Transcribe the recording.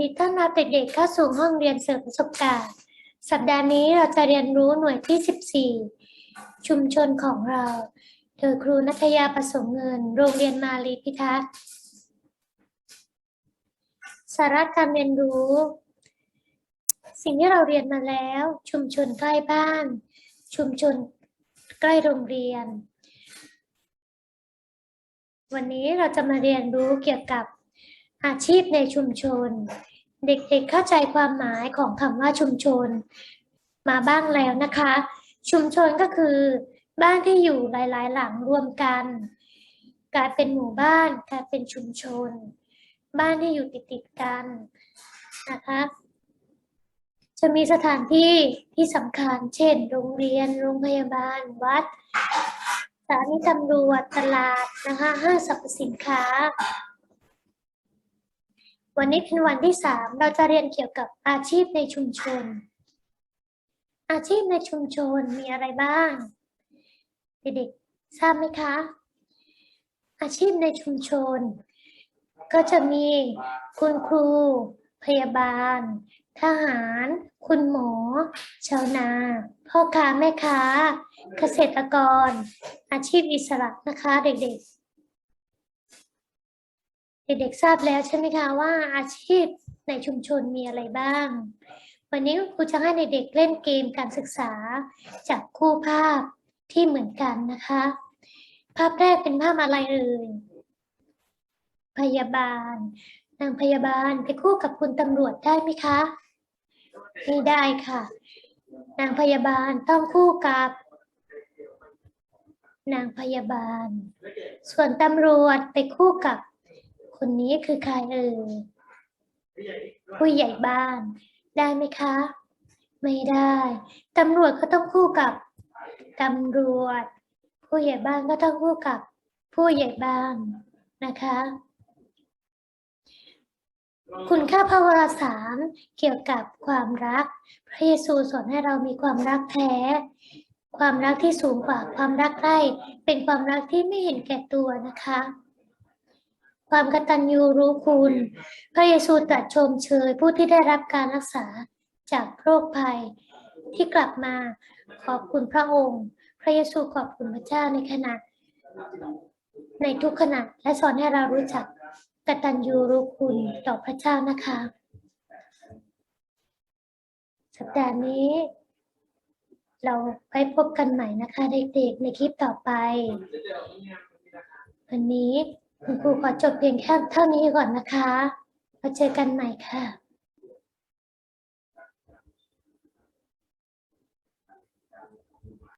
ดีต้อนรับเด็กๆเข้าสู่ห้องเรียนเสริมประสบการณ์ สัปดาห์นี้เราจะเรียนรู้หน่วยที่ 14 ชุมชนของเรา โดยครูนัทยาประสงเงิน โรงเรียนมาลีพิทักษ์สาระการเรียนรู้ สิ่งที่เราเรียนมาแล้ว ชุมชนใกล้บ้าน ชุมชนใกล้โรงเรียน วันนี้เราจะมาเรียนรู้เกี่ยวกับอาชีพในชุมชน เด็กๆเข้าใจความหมายของคำว่าชุมชน มาบ้างแล้วนะคะ ชุมชนก็คือ บ้านที่อยู่หลายๆ หลังรวมกัน กลายเป็นหมู่บ้านกลายเป็นชุมชน บ้านที่อยู่ติดๆกันนะคะจะมีสถานที่ที่สำคัญ เช่น โรงเรียน โรงพยาบาล วัด สถานีตำรวจ ตลาดนะคะ ห้างสรรพสินค้า วันนี้เป็นวันที่สามเราจะเรียนเกี่ยวกับอาชีพในชุมชน อาชีพในชุมชนมีอะไรบ้าง เด็กๆ ทราบไหมคะ อาชีพในชุมชน ก็จะมีคุณครู พยาบาล ทหาร คุณหมอ ชาวนา พ่อค้าแม่ค้า เกษตรกร อาชีพอิสระนะคะเด็กๆ เด็กๆทราบแล้วใช่ไหมคะว่าอาชีพในชุมชนมีอะไรบ้าง วันนี้ครูจะให้เด็กๆเล่นเกมการศึกษา จากคู่ภาพที่เหมือนกันนะคะ ภาพแรกเป็นภาพอะไรเอ่ยพยาบาล นางพยาบาลไปคู่กับคุณตำรวจได้ไหมคะไม่ได้ค่ะ นางพยาบาลต้องคู่กับ นางพยาบาล ส่วนตำรวจไปคู่กับ คนนี้คือใครเอ่ยผู้ใหญ่บ้าน ได้ไหมคะ ไม่ได้ตำรวจก็ต้องคู่กับตำรวจ ผู้ใหญ่บ้านก็ต้องคู่กับ ผู้ใหญ่บ้านนะคะ คุณค่าพระวรสารเกี่ยวกับความรัก พระเยซูสอนให้เรามีความรักแท้ ความรักที่สูงกว่าความรักใกล้เป็นความรักที่ไม่เห็นแก่ตัวนะคะ ความกตัญญูรู้คุณ พระเยซูตรัสชมเชยผู้ที่ได้รับการรักษาจากโรคภัยที่กลับมาขอบคุณพระองค์ พระเยซูขอบคุณพระเจ้าในขณะ ในทุกขณะและสอนให้เรารู้จักกตัญญูรู้คุณต่อพระเจ้านะคะ สัปดาห์นี้ เราไปพบกันใหม่นะคะเด็กๆในคลิปต่อไป วันนี้ คุณครูขอจบเพียงแค่เท่านี้ก่อนนะคะมาเจอกันใหม่ค่ะ